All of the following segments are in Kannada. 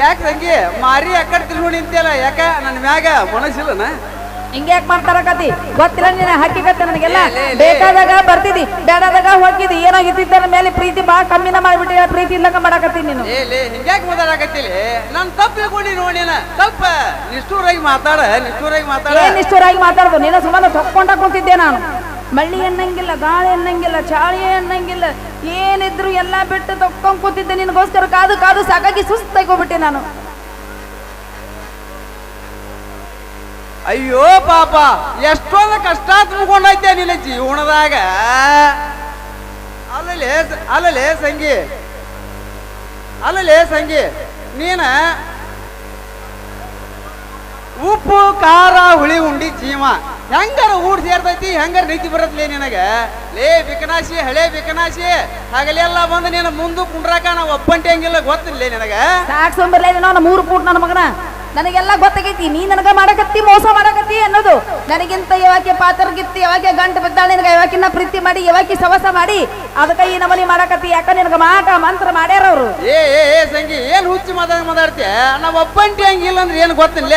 ಯಾಕೆ ತಂಗಿ ಮಾರಿ ಯಾಕಡೆ ತಿಳ್ಕೊಂಡು ನಿಂತಿಯಲ್ಲ ಯಾಕ? ನನ್ನ ಮ್ಯಾಗ ಮನಸ್ಸಿಲ್ಲನ ಹಿಂಗ್ಯಾಕ್ ಯಾಕೆ ಮಾಡ್ತಾರಕತಿ ಗೊತ್ತಿಲ್ಲ ನೀನು ಹಕ್ಕಿಗತ್ತೆ ನನಗೆಲ್ಲ. ಬೇಕಾದಾಗ ಬರ್ತಿದ್ದಿ ಬೇಡಾದಾಗ ಹೋಗಿದ್ದಿ ಏನಾಗಿದ್ದಿದ್ದ ನನ್ನ ಮೇಲೆ ಪ್ರೀತಿ ಬಾ ಕಮ್ಮಿನ ಮಾಡ್ಬಿಟ್ಟಿ ಪ್ರೀತಿ ಇಲ್ಲಕ ಮಾಡಕತ್ತಿ ನೀನು. ಏ ಲೇ ಹಿಂಗ್ಯಾಕೆ ಮಾತಾಡಕತ್ತಿಲಿ ನಾನು ತಪ್ಪು ತಿಳ್ಕೊಂಡು ನೋಡಿನ ತಪ್ಪ. ನಿಷ್ಠೂರಾಗಿ ಮಾತಾಡ ನಿಷ್ಠೂರಾಗಿ ಮಾತಾಡ. ನಿಷ್ಠೂರಾಗಿ ಮಾತಾಡೋದು? ನೀನು ನಿನ್ನ ಸುಮ್ಮನೆ ತಕ್ಕೊಂಡ ಕುಂತಿದ್ದೆ ನಾನು. ಮಳ್ಳಿ ಅನ್ನಂಗಿಲ್ಲ ಗಾಳಿ ಅನ್ನಂಗಿಲ್ಲ ಚಾಳಿ ಅನ್ನಂಗಿಲ್ಲ ಏನಿದ್ರು ಎಲ್ಲ ಬಿಟ್ಟು ತೊಕ್ಕೊಂಡ್ ಕೂತಿದ್ದೆ ನಿನಗೋಸ್ಕರ. ಕಾದು ಕಾದು ಸಾಕಾಗಿ ಸುಸ್ತಾಗಿ ಹೋಗ್ಬಿಟ್ಟೆ ನಾನು. ಅಯ್ಯೋ ಪಾಪ, ಎಷ್ಟೊಂದು ಕಷ್ಟ ತುಂಬಿಕೊಂಡೈತೆ ನಿನ್ನ ಜೀವನದಾಗ. ಅಲ್ಲಲೇ ಅಲ್ಲಲೇ ಸಂಗಿ ಅಲ್ಲಲೇ ಸಂಗಿ, ನೀನ ಉಪ್ಪು, ಖಾರ, ಹುಳಿ, ಉಂಡಿ ಜೀವ ಹೆಂಗಾರ ಊರ್ ಸೇರ್ತೈತಿ ಹೆಂಗಾರ ನೀತಿ ಬರತ್ಲೇ ನಿನಗ? ಲೇ ಬಿಕನಾಶಿ ಹಳೆ ಬಿಕನಾಶಿ ಹಗಲೆಲ್ಲ ಬಂದು ನೀನು ಮುಂದೆ ಕುಂಡ್ರಾಕ ನಾವು ಒಪ್ಪಂಟಿ ಹಂಗಿಲ್ಲ ಗೊತ್ತಿಲ್ಲ ನಿನಗ? ಸಾಕ್ ಸೊಂಬರ್ಲೇ ನಾನು ಮೂರು ಪೂಟ್ ನನ್ನ ಮಗನ? ನನಗೆಲ್ಲ ಗೊತ್ತಾಗೈತಿ ನೀ ನನಗ ಮಾಡಕತ್ತಿ ಮೋಸ ಮಾಡಕತ್ತಿ ಅನ್ನೋದು. ನನಗಿಂತ ಯಾವಾಕೆ ಪಾತ್ರಗಿತ್ತಿ ಯಾವಾಕೆ ಗಂಟು ಬಿದ್ದಾಳೆ ನಿನಗ ಯಾವಾಕಿನ್ನ ಪ್ರೀತಿ ಮಾಡಿ ಯಾವಾಕಿ ಸವಸ ಮಾಡಿ ಅದಕ್ಕೆ ಈ ನಮನಿ ಮಾಡಕತ್ತಿ ಯಾಕ ನಿನಗ ಮಾಟ ಮಂತ್ರ ಮಾಡ್ಯಾರ ಅವ್ರು ಏ ಏ ಏ ಸಂಗಿ ಏನ್ ಹುಚ್ಚಿ ಮಾತಾಡ ಮಾತಾಡ್ತೀಯ? ನಾವು ಒಬ್ಬಂಟಿ ಹಂಗಿಲ್ಲ ಅಂದ್ರೆ ಏನು ಗೊತ್ತಿಲ್ಲ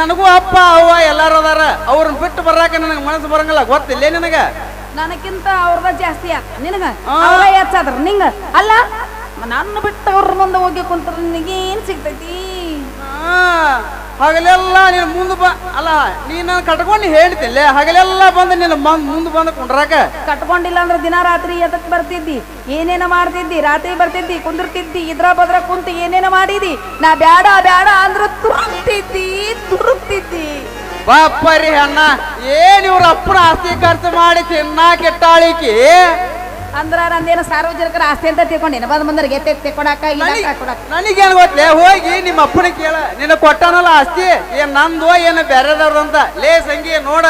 ನನಗೂ ಅಪ್ಪ ಅವ್ವ ಎಲ್ಲಾರು ಅದಾರ. ಅವ್ರನ್ನ ಬಿಟ್ಟು ಬರಾಕ ನನಗೆ ಮನಸ್ಸು ಬರಂಗಿಲ್ಲ. ಗೊತ್ತಿಲ್ಲ ನಿನಗ? ನನಕ್ಕಿಂತ ಅವ್ರದ ಜಾಸ್ತಿ ಆತ ನಿನಗ? ಹೆಚ್ಚಾದ್ರ ನಿಂಗ? ಅಲ್ಲ? ನನ್ನ ಬಿಟ್ಟು ಅವ್ರ ಮುಂದೆ ಹೋಗಿ ಕುಂತ್ರ ನಿನಗೇನ್ ಸಿಗ್ತೈತಿ? ಹಗಲೆಲ್ಲ ನೀನು ಮುಂದೆ ಬ. ಅಲ್ಲ ನೀನು ಕಟ್ಕೊಂಡು ಹೇಳ್ತಿಲ್ಲ ಹಗಲೆಲ್ಲ ಬಂದು ನೀನು ಮುಂದೆ ಬಂದು ಕುಂಡ್ರಾಕ. ಕಟ್ಕೊಂಡಿಲ್ಲ ಅಂದ್ರೆ ದಿನ ರಾತ್ರಿ ಎದಕ್ ಬರ್ತಿದ್ದಿ? ಏನೇನ ಮಾಡ್ತಿದ್ದಿ? ರಾತ್ರಿ ಬರ್ತಿದ್ದಿ? ಕುಂದಿರ್ತಿದ್ದಿ? ಇದ್ರ ಬದ್ರ ಕುಂತು ಏನೇನ ಮಾಡಿದಿ? ನಾ ಬ್ಯಾಡ ಬ್ಯಾಡ ಅಂದ್ರೆ ತುರುಕ್ತಿದ್ದಿ ತುರುಕ್ತಿದ್ದಿ ಬಾಪ್ಪರಿ ಅಣ್ಣ ಏನ್ ಇವ್ರ ಅಪ್ಪನ ಆಸ್ತಿ ಖರ್ಚು ಮಾಡಿ ತಿನ್ನಾ ಕೆಟ್ಟಾಳಿಕಿ? ಅಂದ್ರ ನಂದೇನು ಸಾರ್ವಜನಿಕರ ಆಸ್ತಿ ಅಂತ ತಿಳ್ಕೊಂಡೇನ ಬಂದ್ ಬಂದ್ರೆ ಗೆತ್ತೆ ತೆಕೊಡಾಕ ನನಗೇನ್ ಗೊತ್ತಲೇ ಹೋಗಿ ನಿಮ್ಮ ಅಪ್ಪನ ಕೇಳ. ನಿನ್ನ ಕೊಟ್ಟನಲ್ಲ ಆಸ್ತಿ? ಏನ್ ನಂದು ಏನು ಬೇರೆದವ್ರು ಅಂತ? ಲೇ ಸಂಗಿ ನೋಡ.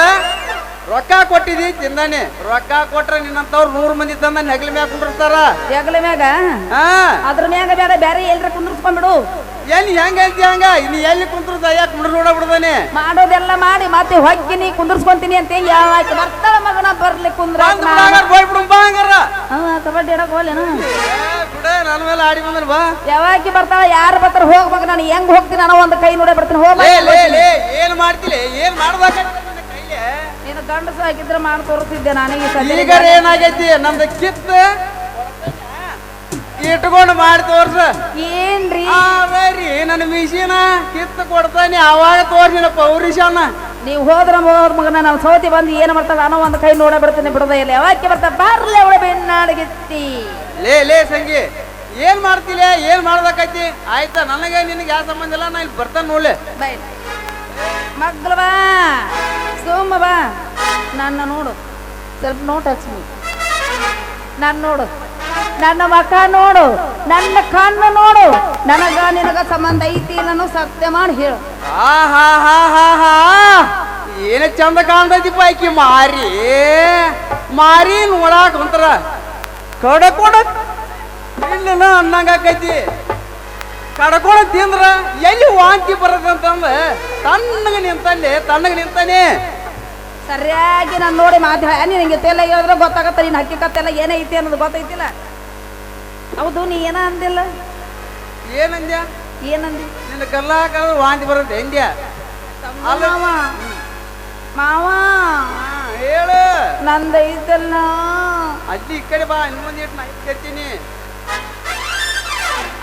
ರೊಕ್ಕ ಕೊಟ್ಟಿದಿ ತಿಂದಾನೆ. ರೊಕ್ಕ ಕೊಟ್ರೆ ನಿನ್ನಂತವ್ರು ನೂರು ಮಂದಿ ತಂದ ನೆಗಲ ಮ್ಯಾಗ ಕುಂಡಿರ್ತಾರ ಜಗಲ ಮ್ಯಾಗ? ಅದ್ರ ಮ್ಯಾಗ ಬೇಡ ಬೇರೆ ಎಲ್ರ ಕುಂದ್ರಸ್ಕೊಂಡ್ಬಿಡು ಎಲ್ಲಿ ಹೆಂಗ ಹೇಳ್ತಿ ಹಂಗ? ಇನ್ನು ಎಲ್ಲಿ ಕುಂತ್ರ ಯಾಕೆ ಕುಂಡ್ರ ನೋಡ ಬಿಡ್ದಾನೆ ಮಾಡೋದೆಲ್ಲ ಮಾಡಿ ಮತ್ತೆ ಹೊಗ್ಗಿನಿ ಕುಂದ್ರಸ್ಕೊಂತೀನಿ ಅಂತ ಯಾವ ಬರ್ತಾಳ ಮಗನ ಬರ್ಲಿ ಕುಂದ್ರ ಕಬಡ್ಡಿ ಆಡಕ್ ಹೋಗ್ಲೇನು? ಯಾವಾಕಿ ಬರ್ತಾಳ ಯಾರು ಬರ್ತಾರ ಹೋಗ್ಬೇಕು ನಾನು ಹೆಂಗ್ ಹೋಗ್ತೀನಿ ನಾನು ಒಂದು ಕೈ ನೋಡೇ ಬರ್ತೀನಿ ಹೋಗ್ಬೇಕು ಏನ್ ಮಾಡ್ತಿಲೆ ಏನ್ ಮಾಡ್ಬೇಕ ನೀನು ಗಂಡಸ ಆಗಿದ್ರೆ ಮಾಡಿ ತೋರಿಸ್ತಿದ್ದೆ ನನಗೆ ಈಗ ಏನಾಗೈತಿ ನಮ್ದು ಕಿತ್ತ ಇಟ್ಕೊಂಡು ಮಾಡಿ ತೋರ್ಸ. ಏನ್ರಿ? ನನ್ನ ಮಿಷಿನ ಕಿತ್ತು ಕೊಡ್ತಾನೆ ಅವಾಗ ತೋರ್ಸಿನ ಪೌರಿಶನ ನೀವು ಹೋದ್ರ ಹೋದ್ ಮಗನ ನಾನು ಸೋತಿ ಬಂದು ಏನು ಮಾಡ್ತಾರೆ ಅನ್ನೋ ಒಂದು ಕೈ ನೋಡ ಬಿಡ್ತೀನಿ ಬಿಡದ ಇಲ್ಲ ಯಾವಾಕಿ ಬರ್ತಾ ಬರ್ಲಿ ಅವಳು ಬೆನ್ನಾಡಗಿತ್ತಿ ಲೇ ಲೇ ಸಂಗಿ ಏನ್ ಮಾಡ್ತಿಲ್ಲ ಏನ್ ಮಾಡ್ಬೇಕೈತಿ ಆಯ್ತಾ ನನಗೆ ನಿನಗೆ ಯಾವ ಸಂಬಂಧ ಇಲ್ಲ ನಾ ಇಲ್ಲಿ ಬರ್ತಾನೆ ನೋಡ್ಲೆ. ಬೈ. ಮಗ್ಳು ಬಾ ಸೋಮ ಬಾ. ನನ್ನ ನೋಡು ಸ್ವಲ್ಪ ನೋಟ್ ಹಚ್ಚಿ ನಾನು ನೋಡು ನನ್ನ ಮಕ್ಕ ನೋಡು. ನನ್ನ ಕಣ್ಣು ನೋಡು. ನನಗ ನಿನಗ ಸಂಬಂಧ ಐತಿ ನಾನು ಸತ್ಯ ಮಾಡಿ ಹೇಳು. ಏನ ಚಂದ ಕಾಣ್ತೈತಿಪ್ಪ ಆಕಿ ಮಾರಿ. ಮಾರಿ ನೋಡಾಕ ಒಂಥರ ಕಡಕೊಂಡ ಇಲ್ಲನ ಅನ್ನಂಗಾಕೈತಿ ಕಡಕೊಂಡ ತಿಂದ್ರ ಎಲ್ಲಿ ವಾಂತಿ ಬರತ್ತಂತಂದ ತಣ್ಣಗೆ ನಿಂತಲ್ಲಿ ತಣ್ಣಗೆ ನಿಂತಾನೆ ಸರಿಯಾಗಿ ನಾನು ನೋಡಿ ಮಾತು ನಿನಗೆ ತೆಲ್ಲ ಹೇಳಿದ್ರೆ ಗೊತ್ತಾಗತ್ತೆ ನೀನು ಹಕ್ಕಿಕತ್ತೆಲ್ಲ ಏನೈತಿ ಅನ್ನೋದು ಗೊತ್ತೈತಿಲ್ಲ. ಹೌದು ನೀ ಏನ ಅಂದಿಲ್ಲ? ಏನಂದ್ಯ? ಏನಂದಿ? ನಿನ್ನ ಕಲ್ಲಾಕ ವಾಂತಿ ಬರುತ್ತೆ ಎಂದ್ಯ ಅಲ್ಲ. ಮಾವ. ಮಾವ. ಹೇಳು. ನಂದೈತಲ್ಲ ಅಲ್ಲಿ ಈ ಕಡೆ ಬಾ ಇನ್ನು ಮುಂದೆ ಇಟ್ಟು ನಾ ಇರ್ತೀನಿ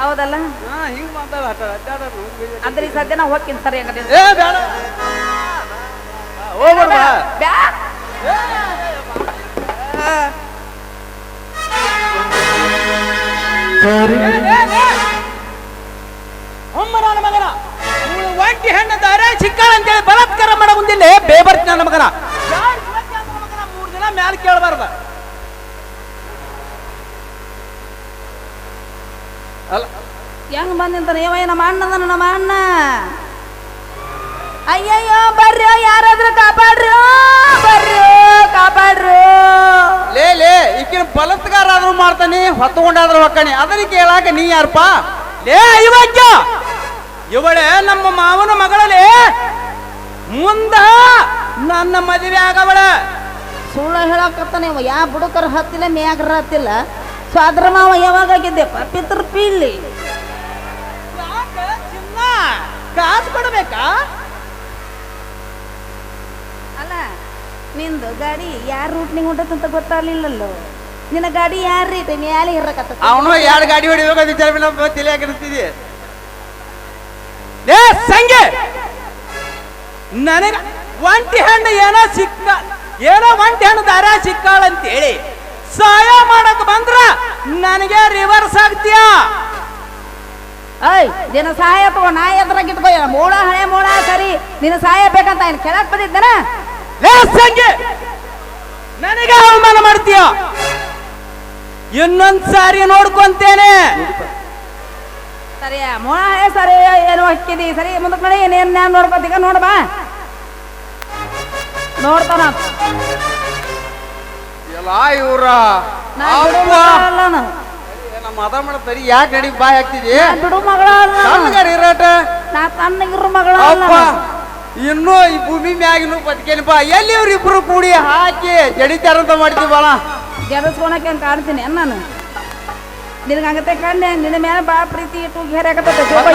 ಹೌದಲ್ಲ? ಹಾ ಹಿಂಗ್ ಮಾತಾಡ ಅಡ್ಡ ಅಡ್ಡಾಡ ಅಂದ್ರೆ ಈ ಸದ್ಯ ನಾವು ಹೋಗ್ತೀನಿ ಸರಿ ಹಂಗಾದ್ರೆ. ಏ ಬೇಡ. ಹೋಗ್ಬಿಡ ಬ್ಯಾ ನನ್ನ ಮಗನ ಇವ್ಳು ಒಂಟಿ ಹೆಣ್ಣು ದಾರೆ ಚಿಕ್ಕಾಳ ಅಂತೇಳಿ ಬಲಾತ್ಕಾರ ಮಾಡ ಮುಂದಿಲ್ಲ ಬೇಬರ್ತಿ ನನ್ನ ಮಗನ? ಮೂರ್ ದಿನ ಮ್ಯಾಲ ಕೇಳಬಾರ್ದ. ಅಲ್ಲ. ಹೆಂಗ್ ಬಂದಿಂತಾನೆ ಏವ ನಮ್ಮ ಅಣ್ಣದ ನಮ್ಮ ಅಣ್ಣ. ಅಯ್ಯಯ್ಯೋ ಲೇ ಈಕಿನ ಬಲತ್ಕಾರ ಆದ್ರೂ ಮಾಡ್ತಾನೆ ಹೊತ್ಕೊಂಡಾದ್ರೂ ಹೊಕ್ಕಣಿ ಅದನ್ನ ಕೇಳಾಕ ನೀ ಯಾರಪ್ಪ ಲೇ ಐವಜ್ಜ ಇವಳೆ ನಮ್ಮ ಮಾವನ ಮಗಳೇ ಮುಂದ ನನ್ನ ಮದುವೆ ಆಗವಳ. ಸುಳ್ಳ ಹೇಳಕತ್ತಾನೆ ಇವ ಯಾ ಬುಡುಕರ ಹತ್ತಿಲ್ಲ ಮ್ಯಾಗರ ಹತ್ತಿಲ್ಲ. ಸೊ ಅದ್ರ ಮಾವ ಯಾವಾಗ ಆಗಿದ್ದೆ ಪಿತೃ ಪೀಲಿ ಕಾಸು ಕೊಡಬೇಕಾ? ಅಲ್ಲ ನಿಂದು ಗಾಡಿ ಯಾರ ರೂಟ್ನಿಗೆ ಹೊಂಟತ್ತಂತ ಗೊತ್ತಾಗ್ಲಿಲ್ಲಲ್ಲೋ? ನಿನ್ನ ಗಾಡಿ ಯಾರ ರೀತಿ ಮ್ಯಾಲೆ ಇರಕತ್ತ ಅವನು ಎರಡು ಗಾಡಿ ಹೊಡಿ ಅದು ವಿಚಾರ ನಮ್ಮ ತಲೆ ಹಾಕಿರ್ತಿದ್ದೆ ಏ ಸಂಗೆ! ನನಗ ಒಂಟಿ ಹಣ್ಣು ಏನೋ ಸಿಕ್ಕ ಏನೋ ಒಂಟಿ ಹಣ್ಣು ದಾರ ಸಿಕ್ಕಾಳ ಅಂತೇಳಿ ಸಹಾಯ ಮಾಡಕ್ ಬಂದ್ರ ನನಗೆ ರಿವರ್ಸ್ ಆಗ್ತೀಯಾ? ಐ ನಿನ್ನ ಸಹಾಯ ತಗೋ ನಾ ಎದ್ರಾಗ ಇಟ್ಕೋ ಮೋಡ ಹಣೆ ಮೋಡ ಸರಿ. ನಿನ್ನ ಸಹಾಯ ಬೇಕಂತ ಏನು ಕೆಳಕ್ ಬಂದಿದ್ದಾನ ಸಂಗೆ! ನನಗೆ ಅವಮಾನ ಮಾಡ್ತೀಯ? ಇನ್ನೊಂದ್ ಸಾರಿ ನೋಡ್ಕೊಂತೇನೆ. ಸರಿ ಮೋಡ ಹಣೆ ಸರಿ ಏನು ಹಕ್ಕಿದಿ ಸರಿ ಮುಂದಕ್ಕೆ ನೋಡಿ ಏನೇನು ನಾನು ನೋಡ್ಕೊತೀಗ ನೋಡಬಾ ನೋಡ್ತಾನ. ಎಲ್ಲ ಇವ್ರ. ನಮ್ಮ ಮದ ಮಾಡ್ತಾರಿ ಯಾಕೆ ನಡಿ ಬಾಯ್ ಹಾಕ್ತಿದಿ? ಬಿಡು ಮಗಳ ಇರಾಟ ನಾ ತಣ್ಣಗಿರು ಮಗಳ. ಇನ್ನೂ ಈ ಭೂಮಿ ಮ್ಯಾಗಿನೂ ಬದುಕೇನಪ್ಪ ಎಲ್ಲಿ ಇವ್ರಿಬ್ರು ಕೂಡಿ ಹಾಕಿ ಜಡಿತಾರಂತ ಮಾಡ್ತೀವಿ ಬಾಳ? ಗೆದಸ್ಕೊಳಕ್ಕೆ ಅಂತ ಕಾಣ್ತೀನಿ ಏನ್ ನಾನು. ನಿನಗಂಗತೆ ಕಂಡೆ ನಿನ್ನ ಮೇಲೆ ಬಾ ಪ್ರೀತಿ ಇಟ್ಟು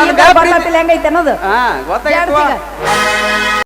ನನ್ ಹೆಂಗೈತೆ ಅನ್ನೋದು. ಗೊತ್ತಾಯ್ತು.